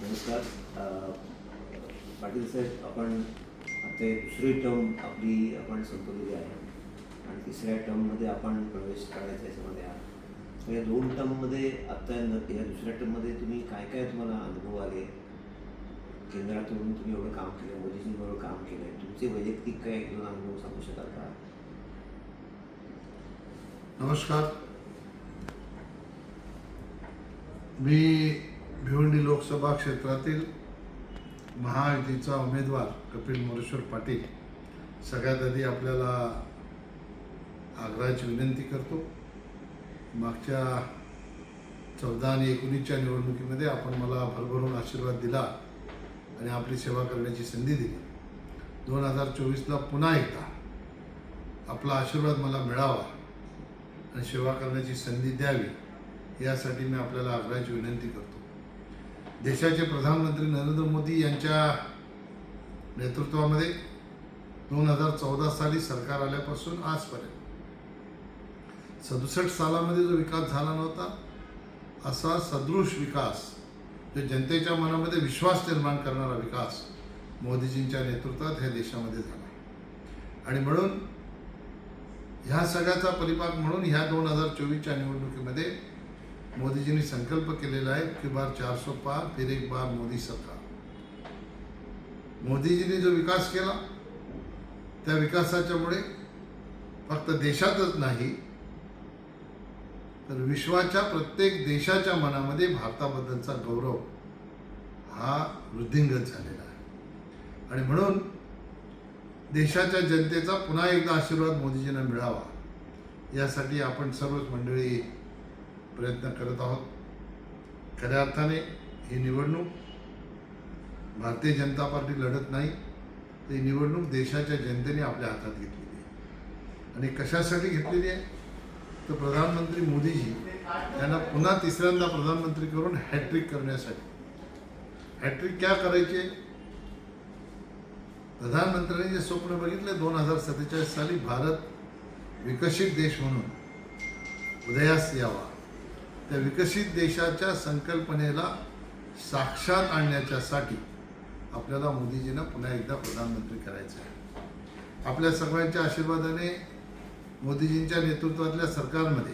नमस्कार. पाटील साहेब आपण आता दुसरी टर्म आपली आपण संपवलेली आहे. आणि तिसऱ्या टर्ममध्ये आपण प्रवेश करायचा याच्यामध्ये आहात. तर या दोन टर्ममध्ये आत्ता या दुसऱ्या टर्ममध्ये तुम्ही काय काय तुम्हाला अनुभव आले? केंद्रातून तुम्ही एवढं काम केलं मोदीजींबरोबर काम केलं आहे तुमचे वैयक्तिक काय एक दोन अनुभव सांगू शकाल का? नमस्कार. मी भिवंडी लोकसभा क्षेत्रातील महायुतीचा उमेदवार कपिल मोरेश्वर पाटील सगळ्यात आधी आपल्याला आग्रहाची विनंती करतो. मागच्या चौदा आणि एकोणीसच्या निवडणुकीमध्ये आपण मला भरभरून आशीर्वाद दिला आणि आपली सेवा करण्याची संधी दिली. दोन हजार चोवीसला पुन्हा एकदा आपला आशीर्वाद मला मिळावा आणि सेवा करण्याची संधी द्यावी यासाठी मी आपल्याला आग्रहाची विनंती करतो. देशाचे प्रधानमंत्री नरेंद्र मोदी यांच्या नेतृत्वामध्ये दोन हजार चौदा साली सरकार आल्यापासून आजपर्यंत. सदुसष्ट सालामध्ये जो विकास झाला नव्हता असा सदृश विकास जो जनतेच्या मनामध्ये विश्वास निर्माण करणारा विकास मोदीजींच्या नेतृत्वात ह्या देशामध्ये झाला. आणि म्हणून ह्या सगळ्याचा परिपाक म्हणून ह्या दोन हजार चोवीसच्या निवडणुकीमध्ये मोदीजींनी संकल्प केलेला आहे की बार चारसो पार फिर एक बार मोदी सरकार. मोदीजींनी जो विकास केला त्या विकासाच्यामुळे फक्त देशातच नाही तर विश्वाच्या प्रत्येक देशाच्या मनामध्ये भारताबद्दलचा गौरव हा वृद्धिंगत झालेला आहे. आणि म्हणून देशाच्या जनतेचा पुन्हा एकदा आशीर्वाद मोदीजींना मिळावा यासाठी आपण सर्वच मंडळी प्रयत्न करत आहोत. खऱ्या अर्थाने ही निवडणूक भारतीय जनता पार्टी लढत नाही तर ही निवडणूक देशाच्या जनतेने आपल्या हातात घेतलेली आहे. आणि कशासाठी घेतलेली आहे? तर प्रधानमंत्री मोदीजी यांना पुन्हा तिसऱ्यांदा प्रधानमंत्री करून हॅट्रिक करण्यासाठी. हॅट्रिक क्या करायचे? प्रधानमंत्र्यांनी जे स्वप्न बघितले दोन हजार सत्तेचाळीस साली भारत विकसित देश म्हणून. उदयास यावा. त्या विकसित देशाच्या संकल्पनेला साक्षात आणण्याच्यासाठी आपल्याला मोदीजींना पुन्हा एकदा प्रधानमंत्री करायचं आहे. आपल्या सर्वांच्या आशीर्वादाने मोदीजींच्या नेतृत्वातल्या सरकारमध्ये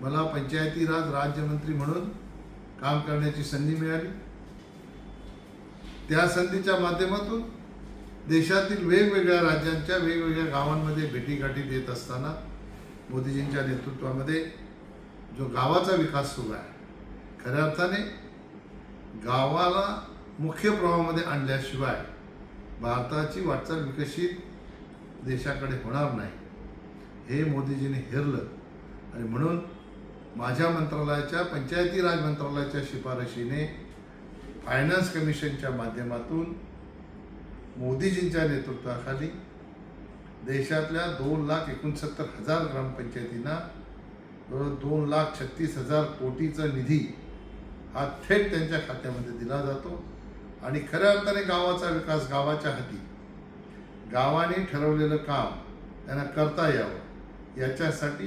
मला पंचायती राज राज्यमंत्री म्हणून काम करण्याची संधी मिळाली. त्या संधीच्या माध्यमातून देशातील वेगवेगळ्या राज्यांच्या वेगवेगळ्या गावांमध्ये भेटीगाठी देत असताना मोदीजींच्या नेतृत्वामध्ये जो गावाचा विकास सुरू आहे खऱ्या अर्थाने गावाला मुख्य प्रवाहामध्ये आणल्याशिवाय भारताची वाटचाल विकसित देशाकडे होणार नाही हे मोदीजींनी हेरलं. आणि म्हणून माझ्या मंत्रालयाच्या पंचायती राज मंत्रालयाच्या शिफारशीने फायनान्स कमिशनच्या माध्यमातून मोदीजींच्या नेतृत्वाखाली देशातल्या दोन लाख एकोणसत्तर हजार ग्रामपंचायतींना दोन लाख छत्तीस हजार कोटीचा निधी हा थेट त्यांच्या खात्यामध्ये दिला जातो. आणि खऱ्या अर्थाने गावाचा विकास गावाच्या हाती. गावाने ठरवलेलं काम त्यांना करता यावं. याच्यासाठी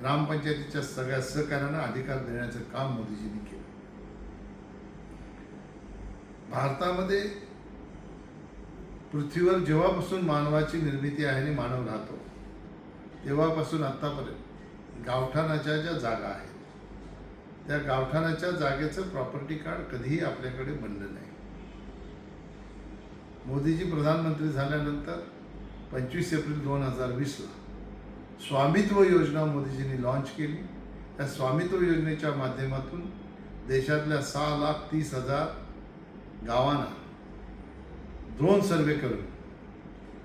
ग्रामपंचायतीच्या सगळ्या सहकार्यांना अधिकार देण्याचं काम मोदीजींनी केलं. भारतामध्ये पृथ्वीवर जेव्हापासून मानवाची निर्मिती आहे आणि मानव राहतो तेव्हापासून आत्तापर्यंत गावठाणाच्या ज्या जागा आहेत त्या गावठाणाच्या जागेचं प्रॉपर्टी कार्ड कधीही आपल्याकडे बनलं नाही. मोदीजी प्रधानमंत्री झाल्यानंतर पंचवीस एप्रिल दोन हजार वीसला स्वामित्व योजना मोदीजींनी लॉन्च केली. त्या स्वामित्व योजनेच्या माध्यमातून देशातल्या सहा लाख तीस हजार गावांना ड्रोन सर्वे करून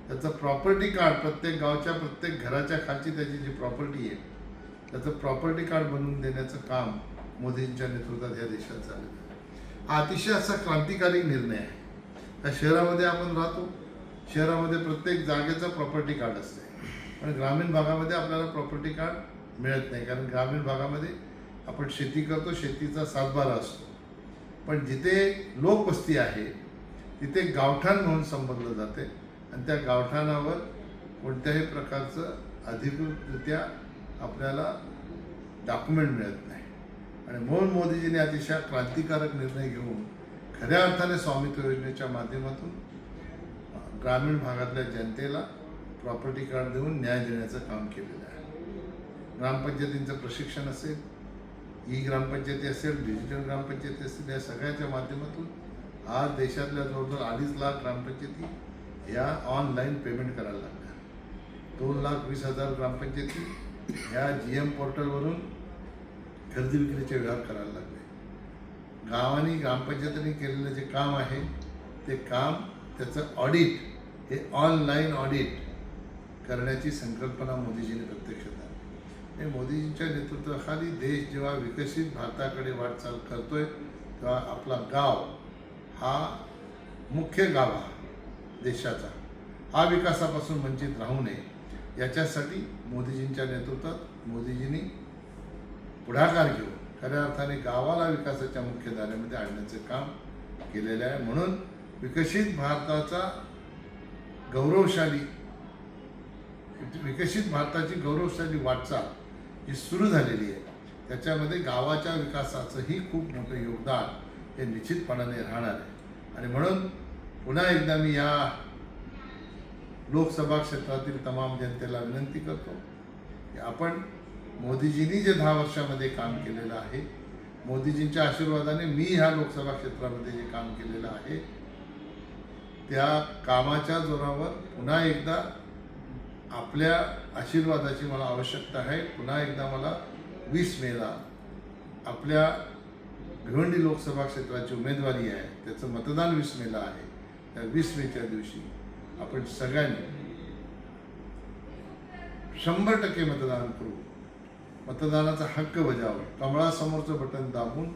त्याचं प्रॉपर्टी कार्ड प्रत्येक गावच्या प्रत्येक घराच्या खालची त्याची जी प्रॉपर्टी आहे त्याचं प्रॉपर्टी कार्ड बनवून देण्याचं काम मोदींच्या नेतृत्वात या देशात झालं. हा अतिशय असा क्रांतिकारी निर्णय आहे. त्या शहरामध्ये आपण राहतो. शहरामध्ये प्रत्येक जागेचं प्रॉपर्टी कार्ड असते. पण ग्रामीण भागामध्ये आपल्याला प्रॉपर्टी कार्ड मिळत नाही. कारण ग्रामीण भागामध्ये आपण शेती करतो शेतीचा सातबारा असतो. पण जिथे लोकवस्ती आहे तिथे गावठाण म्हणून संबोधलं जाते. आणि त्या गावठाणावर कोणत्याही प्रकारचं अधिकृतरित्या आपल्याला डॉक्युमेंट मिळत नाही. आणि म्हणून मोदीजींनी अतिशय क्रांतिकारक निर्णय घेऊन खऱ्या अर्थाने स्वामित्व योजनेच्या माध्यमातून ग्रामीण भागातल्या जनतेला प्रॉपर्टी कार्ड देऊन न्याय देण्याचं काम केलेलं आहे. ग्रामपंचायतींचं प्रशिक्षण असेल ई ग्रामपंचायती असेल डिजिटल ग्रामपंचायती असतील या सगळ्याच्या माध्यमातून आज देशातल्या जवळजवळ अडीच लाख ग्रामपंचायती या ऑनलाईन पेमेंट करायला लागल्या. दोन लाख वीस हजार ग्रामपंचायती ह्या जी एम पोर्टलवरून खरेदी विक्रीचे व्यवहार करायला लागले. गावांनी ग्रामपंचायतीने केलेलं जे काम आहे ते काम त्याचं ऑडिट हे ऑनलाईन ऑडिट करण्याची संकल्पना मोदीजींनी प्रत्यक्षात आणली मोदीजींच्या नेतृत्वाखाली देश जेव्हा विकसित भारताकडे वाटचाल करतोय तेव्हा आपला गाव हा मुख्य गाव हा देशाचा. हा विकासापासून वंचित राहू नये याच्यासाठी मोदीजींच्या नेतृत्वात मोदीजींनी पुढाकार घेऊन खऱ्या अर्थाने गावाला विकासाच्या मुख्य धारेमध्ये आणण्याचं काम केलेलं आहे. म्हणून विकसित भारताचा गौरवशाली विकसित भारताची गौरवशाली वाटचाल जी सुरू झालेली आहे. त्याच्यामध्ये गावाच्या विकासाचंही खूप मोठं योगदान हे निश्चितपणाने राहणार आहे. आणि म्हणून पुन्हा एकदा मी या लोकसभा क्षेत्रातील तमाम जनतेला विनंती करतो की आपण मोदीजींनी जे दहा वर्षामध्ये काम केलेलं आहे मोदीजींच्या आशीर्वादाने मी ह्या लोकसभा क्षेत्रामध्ये जे काम केलेलं आहे त्या कामाच्या जोरावर पुन्हा एकदा आपल्या आशीर्वादाची मला आवश्यकता आहे. पुन्हा एकदा मला वीस मेला आपल्या भिवंडी लोकसभा क्षेत्राची उमेदवारी आहे. त्याचं मतदान वीस मेला आहे. त्या वीस मेच्या दिवशी आपण सगळ्यांनी शंभर टक्के मतदान करू. मतदानाचा हक्क बजावं. कमळासमोरचं बटन दाबून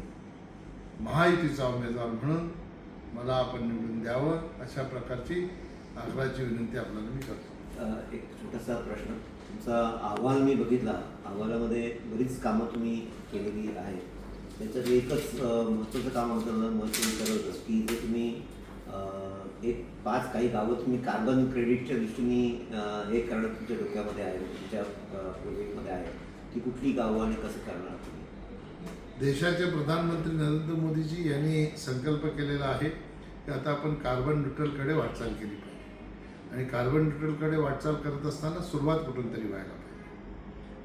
महायुतीचा उमेदवार म्हणून मला आपण निवडून द्यावं अशा प्रकारची आग्रहाची विनंती आपल्याला मी करतो. एक छोटासा प्रश्न. तुमचा अहवाल मी बघितला. अहवालामध्ये बरीच कामं तुम्ही केलेली आहेत. त्याच्यात एकच महत्त्वाचं काम आमचं महत्त्व विचारत होतं की जे तुम्ही एक पाच काही गावं तुम्ही कार्बन क्रेडिटच्या दृष्टीने हे करणं तुमच्या डोक्यामध्ये आहे तुमच्या प्रोजेक्टमध्ये आहे. ती कुठली गावं आणि कसं करणार तुम्ही? देशाचे प्रधानमंत्री नरेंद्र मोदीजी यांनी संकल्प केलेला आहे की आता आपण कार्बन न्यूट्रलकडे वाटचाल केली पाहिजे. आणि कार्बन न्यूट्रलकडे वाटचाल करत असताना सुरुवात कुठून तरी व्हायला पाहिजे.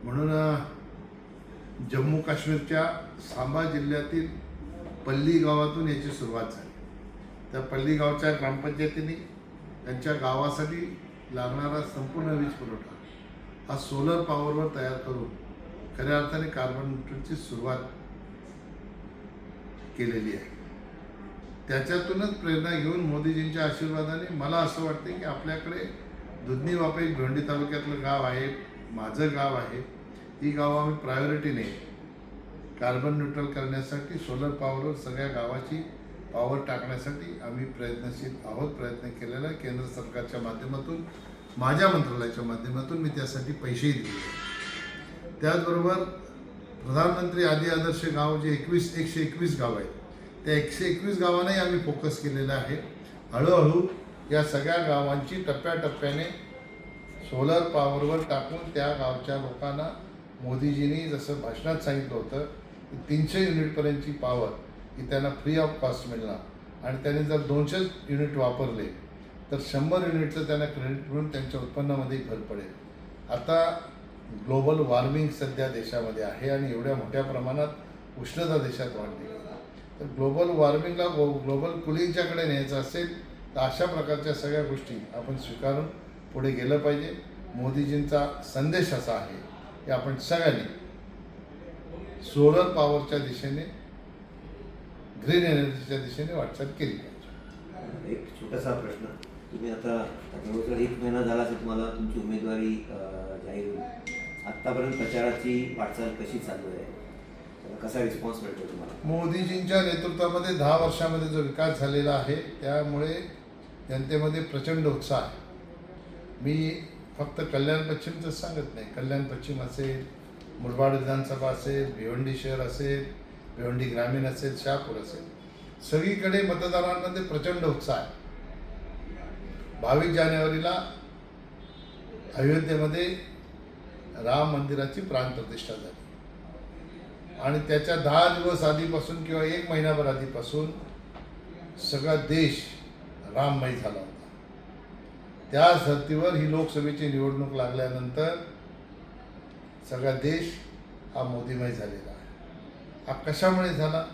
म्हणून जम्मू काश्मीरच्या सांबा जिल्ह्यातील पल्ली गावातून याची सुरुवात झाली. त्या पल्लीगावच्या ग्रामपंचायतीने त्यांच्या गावासाठी लागणारा संपूर्ण वीज पुरवठा हा सोलर पॉवरवर तयार करून खऱ्या अर्थाने कार्बन न्यूट्रलची सुरुवात केलेली आहे. त्याच्यातूनच प्रेरणा घेऊन मोदीजींच्या आशीर्वादाने मला असं वाटते की आपल्याकडे दुधनी वापे एक भिवंडी तालुक्यातलं गाव आहे माझं गाव आहे ही गावं आम्ही प्रायोरिटीने कार्बन न्यूट्रल करण्यासाठी सोलर पॉवरवर सगळ्या गावाची वावर टाकण्यासाठी आम्ही प्रयत्नशील आहोत प्रयत्न केलेला आहे. केंद्र सरकारच्या माध्यमातून माझ्या मंत्रालयाच्या माध्यमातून मी त्यासाठी पैसेही दिले त्याचबरोबर प्रधानमंत्री आदी आदर्श गाव जे एकवीस एकशे एकवीस गाव आहेत त्या एकशे एकवीस गावांनाही आम्ही फोकस केलेलं आहे. हळूहळू या सगळ्या गावांची टप्प्याटप्प्याने सोलर पॉवरवर टाकून त्या गावच्या लोकांना मोदीजींनी जसं भाषणात सांगितलं होतं की तीनशे युनिटपर्यंतची पॉवर की त्यांना फ्री ऑफ कॉस्ट मिळणार. आणि त्यांनी जर दोनशे युनिट वापरले तर शंभर युनिटचं त्यांना क्रेडिट मिळून त्यांच्या उत्पन्नामध्ये भर पडेल. आता ग्लोबल वॉर्मिंग सध्या देशामध्ये आहे आणि एवढ्या मोठ्या प्रमाणात उष्णता देशात वाढली. तर ग्लोबल वॉर्मिंगला गो ग्लोबल कुलिंगच्याकडे न्यायचं असेल तर अशा प्रकारच्या सगळ्या गोष्टी आपण स्वीकारून पुढे गेलं पाहिजे. मोदीजींचा संदेश असा आहे की आपण सगळ्यांनी सोलर पॉवरच्या दिशेने ग्रीन एनर्जीच्या दिशेने वाटचाल केली पाहिजे. एक छोटासा प्रश्न. तुम्ही आता जवळजवळ एक महिना झाला असेल तुम्हाला तुमची उमेदवारी जाहीर होऊन आत्तापर्यंत प्रचाराची वाटचाल कशी चालू आहे? कसा रिस्पॉन्स मिळतो तुम्हाला? मोदीजींच्या नेतृत्वामध्ये दहा वर्षामध्ये जो विकास झालेला आहे त्यामुळे जनतेमध्ये प्रचंड उत्साह आहे. मी फक्त कल्याण पश्चिमचंच सांगत नाही. कल्याण पश्चिम असेल मुरबाड विधानसभा असेल भिवंडी शहर असेल भिवंडी म्हणजे ग्रामीण असेल शहापूर असेल. सगळीकडे मतदारांमध्ये प्रचंड उत्साह आहे. बावीस जानेवारीला अयोध्येमध्ये राम मंदिराची प्राणप्रतिष्ठा झाली. आणि त्याच्या दहा दिवस आधीपासून किंवा एक महिनाभर आधीपासून सगळा देश राममय झाला होता. त्याच धर्तीवर ही लोकसभेची निवडणूक लागल्यानंतर सगळा देश हा मोदीमय झालेला हा कशामुळे झाला?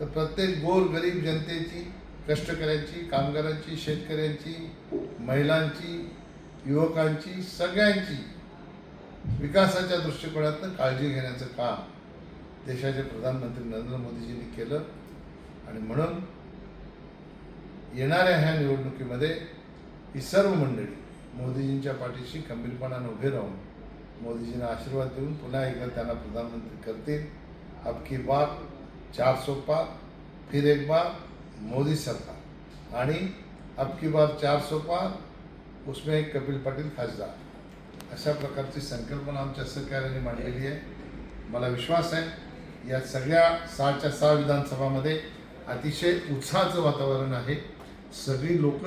तर प्रत्येक गोर गरीब जनतेची कष्टकऱ्यांची कामगारांची शेतकऱ्यांची महिलांची युवकांची सगळ्यांची विकासाच्या दृष्टिकोनातून काळजी घेण्याचं काम देशाचे प्रधानमंत्री नरेंद्र मोदीजींनी केलं. आणि म्हणून येणाऱ्या ह्या निवडणुकीमध्ये ही सर्व मंडळी मोदीजींच्या पाठीशी खंबीरपणानं उभे राहून मोदीजींना आशीर्वाद देऊन पुन्हा एकदा त्यांना प्रधानमंत्री करतील. अब की बार चार सौ पार फिर एक बार मोदी सरकार। आणि अब की बार चार सौ पार उसमें कपिल पाटील खासदार। अशा प्रकारची संकल्पना आमच्या सरकारने मांडलेली आहे. मला विश्वास आहे या सगळ्या सहाच्या सहा विधानसभामध्ये अतिशय उत्साहाचं वातावरण आहे. सगळी लोक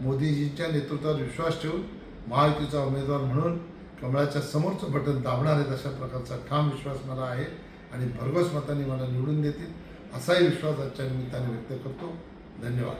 मोदीजींच्या नेतृत्वावर विश्वास ठेवून महायुतीचा उमेदवार म्हणून कमळाच्या समोरचं बटन दाबणार आहेत अशा प्रकारचा ठाम विश्वास मला आहे. आणि भरघोस मताने मला निवडून देतील असाही विश्वास आजच्या निमित्ताने व्यक्त करतो. धन्यवाद.